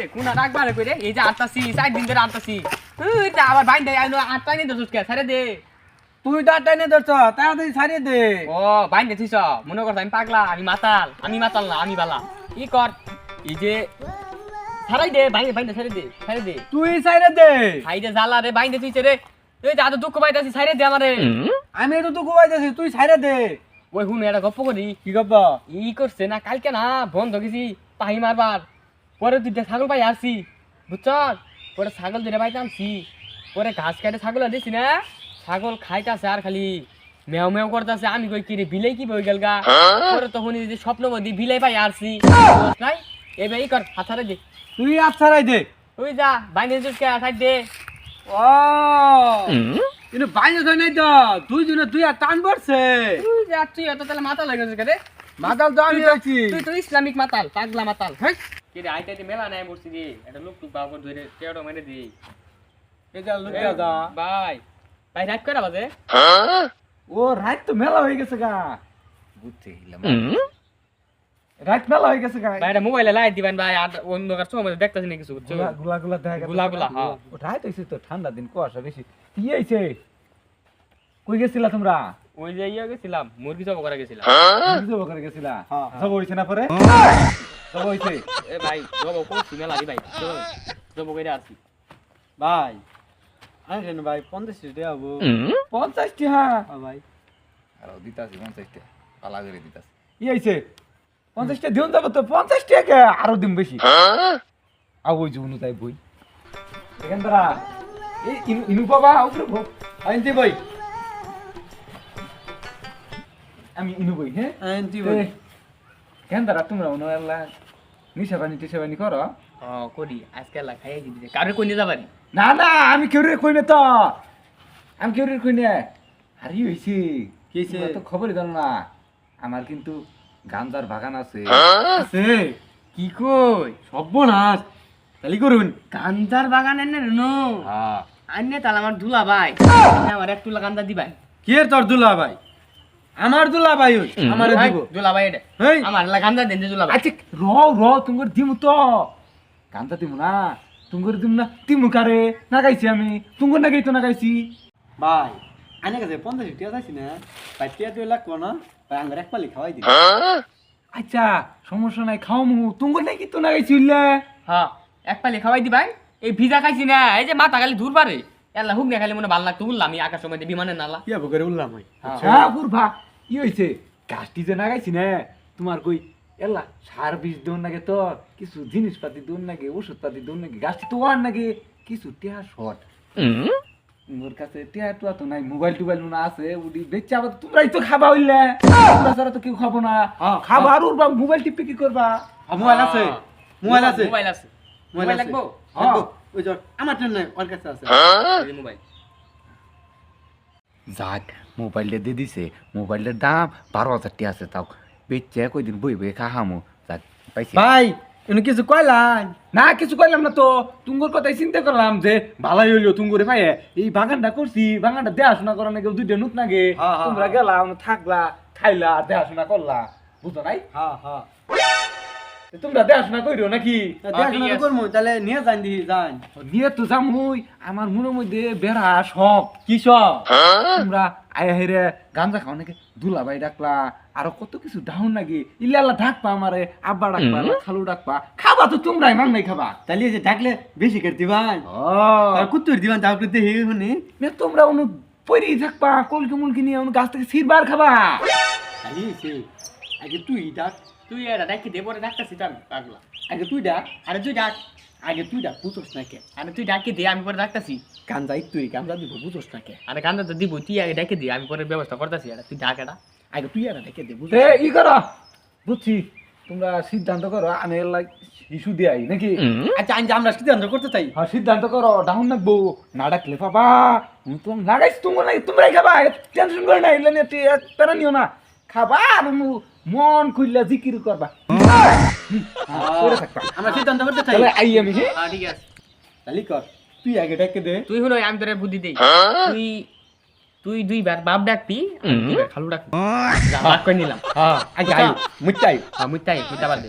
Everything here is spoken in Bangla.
রে কোনা রাখবা রে কই রে এই যে দিন ধরে তুই তা আবার দেয় আটটা নিয়ে কে? সারে দে। তুই তো আটটাই নিয়ে ধরছ তাড়াতাড়ি ছাড়িয়ে দে। ও বাইন দেছিস মনে করছ আমি পাগলা আমি মাতাল আমি মাতাল না আমি বালা। ই কর এই যে সারাই দে বাইন বাইন দে সারে দে। সারে দে। তুই দে জ্বালা রে দেছিস রে তুই তা তো দুঃখ পাইতাছি সাইরে দে আমারে। আমি তুই ছাড়িয়ে দে। ওই হুন এটা গপ্প করি। কি গপ্প? ই করছে না কালকে না বন্ধ গেছি পাহি মারবার। পরে দুইটা ছাগল পাই আসছি বুঝছ পরে ছাগল দুইটা পাইতে আনছি। পরে ঘাস কাটে ছাগল দিছি না ছাগল খাইতাছে আর খালি মেও মেও করতেছে। আমি কই কিরে বিলাই কি বই গেল গা? পরে তখন এই যে স্বপ্ন মধ্যে বিলাই পাই আসছি। নাই এবার ই কর হাতারে দে। তুই ছাড়াই দে। তুই যা বাইনে জুসকে সাইড দে। ও কিন্তু বাইরে ধরে নাই তো তুই জন্য তুই আর টান পড়ছে। তুই যা তুই এত তাহলে মাথা লেগেছে কে রে? মাতাল তো আমি তুই তো ইসলামিক মাতাল পাগলা মাতাল। হ্যাঁ কি রে আইতাইতে মেলা নাই বসছি রে। একটা লোক টুক বাবর ধরে টেড়ো মেরে দি। এটা লুকিয়া যা ভাই ভাই রাত করা বাজে? ও রাত তো মেলা হয়ে গেছে গা। বুঝতে গেলাম রাত মেলা হয়ে গেছে গা। ভাই মোবাইলে লাইট দিবেন ভাই আর অন্ধকার সময় দেখতেছি না কিছু বুঝছ? গুলা- গুলা গুলা দেখা গুলা গুলা, হ্যাঁ। রাত হইছে তো ঠান্ডা দিন কুয়াশা বেশি। কি হইছে? কই গেছিলা তোমরা? ওই যে ইয়ে গেছিলাম মুরগি জব করা গেছিলাম। জব করে গেছিলা? সব হইছে না পরে? সব হইছে এ ভাই জব করছি মেলা দি ভাই। জব করে আসছি ভাই আনছেন ভাই পঞ্চাশ টাকা হব। পঞ্চাশ টাকা হ্যাঁ। ভাই। আর দিতাছি পঞ্চাশটা পালা করে দিতাছি। ই হইছে পঞ্চাশ টাকা দিন যাব তো পঞ্চাশ টাকা আরও দিন বেশি। আও ওই জুনু তাই বই। এখান তারা এই ইনু- বাবা উপরে ভো আইনতে বই। আমি ইনু বই হ্যাঁ? আনতি ভাই কেন তারা তোমরা আল্লাহ। নিশা পানি টিশা পানি করো। করি আজকে আল্লাহ খাইয়ে দিবি কারে কই নিয়ে যাবারি না না আমি কেউ রে কই না তো। আমি কেউ রে কই না হারি হইছে? কি হইছে? তোমরা তো খবরই জানো না। আমার কিন্তু গান্দার বাগান আছে। আছে? কি কই? সর্বনাশ। তালি করুন। কান্দার বাগান এনে নো হ্যাঁ। আন্নে তাহলে আমার দুলা ভাই। আমার এক তুলা কান্দা দিবাই। কি তোর দুলা ভাই? আমার দুলা ভাই ওই আমার ভাই, দিব। দুলা ভাই এটা। হেই আমার লা কান্দা দেন দুলা ভাই আচ্ছা র র তুঙ্গর দিমু তো। গান্তা দিমু না তুঙ্গর দিমু না। দিমু কারে? নাগাইছি আমি। তুঙ্গর নাগাই তো নাগাইছি ভাই আনে কাছে পঞ্চাশ টাকা চাইছি না। ভাই টিয়া দুই লাখ না। ভাই আঙ্গার এক পালি খাওয়াই দিবি। আচ্ছা সমস্যা নাই খাও মু তুঙ্গর নাকি তো নাগাইছি উল্লে হ্যাঁ এক পালি খাওয়াই দিবাই এই ভিজা খাইছি না এই যে মাথা খালি দূর পারে। এলা হুক না খালি মনে ভালো লাগতো উঠলাম আমি আকাশ সময় বিমানের নালা। কি হব করে উঠলাম ওই। হ্যাঁ। বুড়ভা কি হয়েছে গাছটি যে নাগাইছি না তোমার কই এলা সার বীজ দৌন নাগে তো কিছু জিনিসপাতি দৌন নাগে ওষুধ পাতি দৌন নাগে গাছটি তো ওয়ার নাগে কিছু টিয়া শর্ট ওর কাছে টিয়া টুয়া তো নাই মোবাইল টোবাইল মনে আছে উডি বেচা আবার তোমরাই তো খাবা হইলে। তোমরা ছাড়া তো কেউ খাব না। হ্যাঁ, খাবা। আর উড়বা মোবাইল টিপে কি করবা? মোবাইল আছে মোবাইল আছে। মোবাইল আছে। মোবাইল মোবাইল লাগবো? লাগবো। ওই যে আমার নাই ওর কাছে আছে। মোবাইল। যাক মোবাইলটা দিয়ে দিছে। মোবাইলটার দাম বারো হাজার টাকা আছে তাও বেচে কয়দিন বই বই খাহামু যাক পাইছি। ভাই এনে কিছু কইলাই? না কিছু কইলাম না তো। তুঙ্গর কথাই চিন্তা করলাম যে ভালাই হইল তুঙ্গরে পাইয়ে এই বাগানটা করছি বাগানটা দেখাশোনা করা নাকি দুইটা নুত নাগে। হ্যাঁ, হ্যাঁ, তোমরা হ্যাঁ। গেলা থাকলা খাইলা দেখাশোনা করলা। বুঝো নাই? হ্যাঁ হ্যাঁ। তোমরা দেখাশোনা কইরো নাকি? দেখাশোনা করব তাহলে নিয়ে যান দিহি যান। নিয়ে তো যামুই আমার মনের মধ্যে বেড়া শখ। কি সব তোমরা আয়া হেরে গাঞ্জা খাও নাকি? দুলাভাই ডাকলা আরও কত কিছু ডাউন নাকি? ইল্লা ডাকবা আমারে আব্বা ডাকবা না খালু ডাকবা। খাবা তো তোমরাই মান নাই খাবা। তাহলে যে ডাকলে বেশি করে দিবান। কুত্তুর দিবান তারপরে দেখি শুনি। তোমরা অনু পরি থাকবা কলকি মুলকি নিয়ে অনু গাছ থেকে সিরবার খাবা। তাহলে আগে তুই ডাক। তুই এটা ডাকি দে পরে ডাকতেছি তো আমি পাগলা। আগে তুই ডাক। আরে তুই ডাক। আগে তুই ডাক বুঝোস না কে। আরে তুই ডাকি দে আমি পরে ডাকতেছি। গাঞ্জাই তুই গাঞ্জা দিব বুঝোস না কে। আরে কান্দা তো দিব তুই আগে ডাকি দে আমি পরে ব্যবস্থা করতেছি এটা তুই ডাক এটা আগে তুই আর ডেকে দে বুঝোস ই করো। বুঝছি তোমরা সিদ্ধান্ত করো আমি লাইক ইস্যু দিয়াই নাকি? আচ্ছা আমি আমরা সিদ্ধান্ত করতে চাই। হ্যাঁ সিদ্ধান্ত করো ডাউন নাকবো না ডাকলে পাবা। তো লাগাইছ তুমি নাই তোমরাই খাবা। টেনশন করে না এলে প্যারা নিও না। খাবা আর মু- মন খুললে জিকির করবা। করে আমরা সিদ্ধান্ত করতে চাই। তাহলে আই আমি হ্যাঁ? হ্যাঁ ঠিক আছে। তাহলে কর তুই আগে ডাকে দে। তুই হলো আমি তোরে বুদ্ধি দেই তুই তুই দুইবার বাপ ডাকতি খালু ডাক বাপ ভাগ করে নিলাম। হ্যাঁ। আগে আই মুচাই হ্যাঁ মুই তাই বাদ দে।